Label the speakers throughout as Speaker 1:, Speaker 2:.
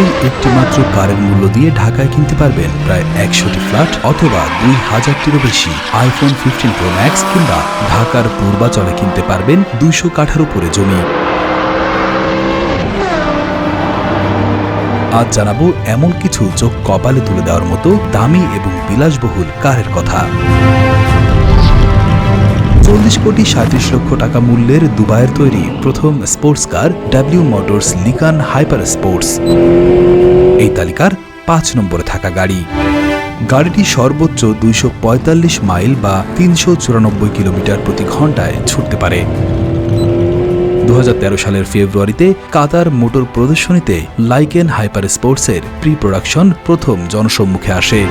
Speaker 1: এই একটি মাত্র কারের মূল্য দিয়ে ঢাকায় কিনতে পারবেন প্রায় একশোটি ফ্ল্যাট অথবা দুই হাজারটিরও বেশি আইফোন ফিফটিন প্রো ম্যাক্স কিংবা ঢাকার পূর্বাচলে কিনতে পারবেন দুইশো কাঠার উপরে জমি। আজ জানাব এমন কিছু চোখ কপালে তুলে দেওয়ার মতো দামি এবং বিলাসবহুল কারের কথা। চল্লিশ কোটি সাঁত্রিশ লক্ষ টাকা মূল্যের দুবাইয়ের তৈরি প্রথম sports car W motors Lykan hyper sports এই তালিকার পাঁচ নম্বরে থাকা গাড়ি। গাড়িটি সর্বোচ্চ দুইশো পঁয়তাল্লিশ মাইল বা তিনশো চুরানব্বই কিলোমিটার প্রতি ঘন্টায় ছুটতে পারে। দু হাজার তেরো সালের ফেব্রুয়ারিতে কাতার মোটর প্রদর্শনীতে লাইকেন হাইপার স্পোর্টসের প্রি প্রোডাকশন প্রথম জনসম্মুখে আসে।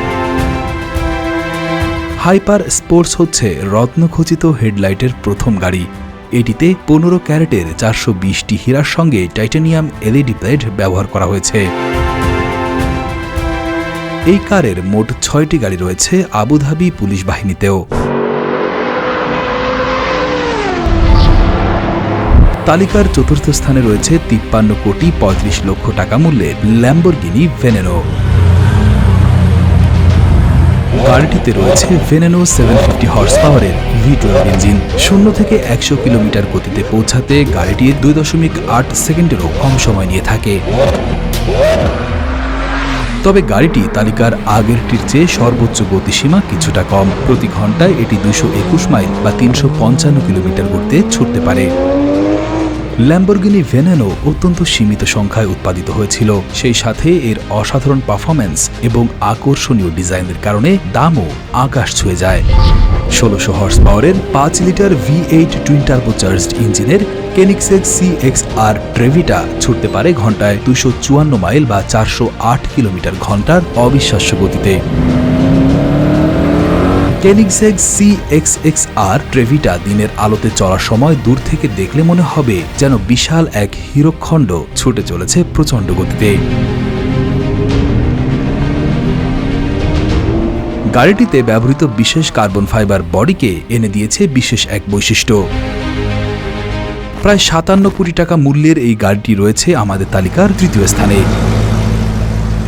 Speaker 1: হাইপার স্পোর্টস হচ্ছে রত্নখচিত হেডলাইটের প্রথম গাড়ি। এটিতে পনেরো ক্যারেটের চারশো বিশটি হীরার সঙ্গে টাইটানিয়াম এলইডি প্লেট ব্যবহার করা হয়েছে। এই কারের মোট ছয়টি গাড়ি রয়েছে আবুধাবি পুলিশ বাহিনীতেও। তালিকার চতুর্থ স্থানে রয়েছে তিপ্পান্ন কোটি পঁয়ত্রিশ লক্ষ টাকা মূল্যের ল্যাম্বরগিনি ভেনেনো গাড়িটিতে রয়েছে ভেনেনো সেভেন ফিফটি হর্স পাওয়ারের ভি টুয়েলভ ইঞ্জিন শূন্য থেকে একশো কিলোমিটার গতিতে পৌঁছাতে গাড়িটি দুই দশমিক আট সেকেন্ডেরও কম সময় নিয়ে থাকে। তবে গাড়িটি তালিকার আগেরটির চেয়ে সর্বোচ্চ গতিসীমা কিছুটা কম। প্রতি ঘন্টায় এটি দুশো একুশ মাইল বা তিনশো পঞ্চান্ন কিলোমিটার গতিতে ছুটতে পারে। ল্যাম্বরগিনি ভেনেনো অত্যন্ত সীমিত সংখ্যায় উৎপাদিত হয়েছিল। সেই সাথে এর অসাধারণ পারফরম্যান্স এবং আকর্ষণীয় ডিজাইনের কারণে দামও আকাশ ছুঁয়ে যায়। ষোলোশো হর্স পাওয়ারের পাঁচ litre V eight twin turbocharged ইঞ্জিনের কেনিক্সেক সি এক্স আর ট্রেভিটা ছুটতে পারে ঘন্টায় দুশো চুয়ান্ন মাইল বা চারশো আট কিলোমিটার ঘণ্টার অবিশ্বাস্য গতিতে। Koenigsegg C X X R Trevita দিনের আলোতে চলার সময় দূর থেকে দেখলে মনে হবে যেন বিশাল এক হিরোখণ্ড ছুটে চলেছে প্রচণ্ড গতিতে। গাড়িটিতে ব্যবহৃত বিশেষ কার্বন ফাইবার বডিকে এনে দিয়েছে বিশেষ এক বৈশিষ্ট্য। প্রায় সাতান্ন কোটি টাকা মূল্যের এই গাড়িটি রয়েছে আমাদের তালিকার তৃতীয় স্থানে।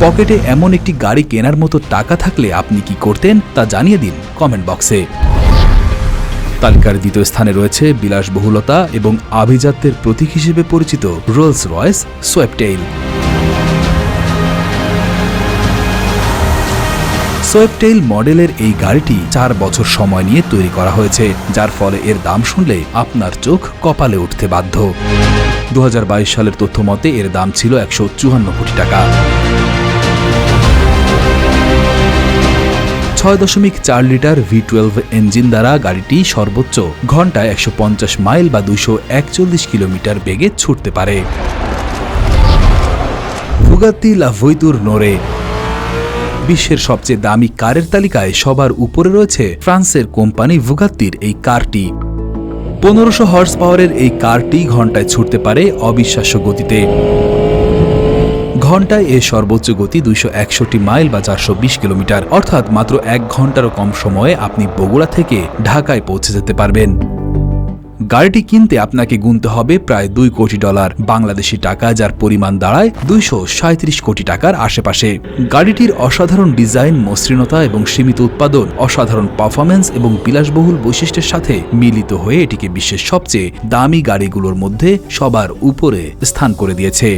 Speaker 1: পকেটে এমন একটি গাড়ি কেনার মতো টাকা থাকলে আপনি কি করতেন তা জানিয়ে দিন কমেন্ট বক্সে। তালিকার দ্বিতীয় স্থানে রয়েছে বিলাসবহুলতা এবং আভিজাত্যের প্রতীক হিসেবে পরিচিত রোলস রয়েস সোয়েপটেইল সোয়েপটেইল মডেলের এই গাড়িটি চার বছর সময় নিয়ে তৈরি করা হয়েছে, যার ফলে এর দাম শুনলে আপনার চোখ কপালে উঠতে বাধ্য। দু হাজার বাইশ সালের তথ্য মতে এর দাম ছিল একশো চুয়ান্ন কোটি টাকা। ছয় দশমিক চার লিটার ভি টুয়েলভ ইঞ্জিন দ্বারা গাড়িটি সর্বোচ্চ ঘন্টায় একশো পঞ্চাশ মাইল বা দুশো একচল্লিশ কিলোমিটার বেগে ছুটতে পারে। নোরে বিশ্বের সবচেয়ে দামি কারের তালিকায় সবার উপরে রয়েছে ফ্রান্সের কোম্পানি ভুগাত্তির এই কারটি। পনেরোশো হর্স পাওয়ারের এই কারটি ঘন্টায় ছুটতে পারে অবিশ্বাস্য গতিতে। ঘন্টায় এর সর্বোচ্চ গতি দুইশো একষট্টি মাইল বা চারশো বিশ কিলোমিটার। অর্থাৎ মাত্র এক ঘন্টারও কম সময়ে আপনি বগুড়া থেকে ঢাকায় পৌঁছে যেতে পারবেন। গাড়িটি কিনতে আপনাকে গুনতে হবে প্রায় দুই কোটি ডলার। বাংলাদেশি টাকা যার পরিমাণ দাঁড়ায় দুইশো কোটি টাকার আশেপাশে। গাড়িটির অসাধারণ ডিজাইন, মসৃণতা এবং সীমিত উৎপাদন, অসাধারণ পারফরমেন্স এবং বিলাসবহুল বৈশিষ্ট্যের সাথে মিলিত হয়ে এটিকে বিশ্বের সবচেয়ে দামি গাড়িগুলোর মধ্যে সবার উপরে স্থান করে দিয়েছে।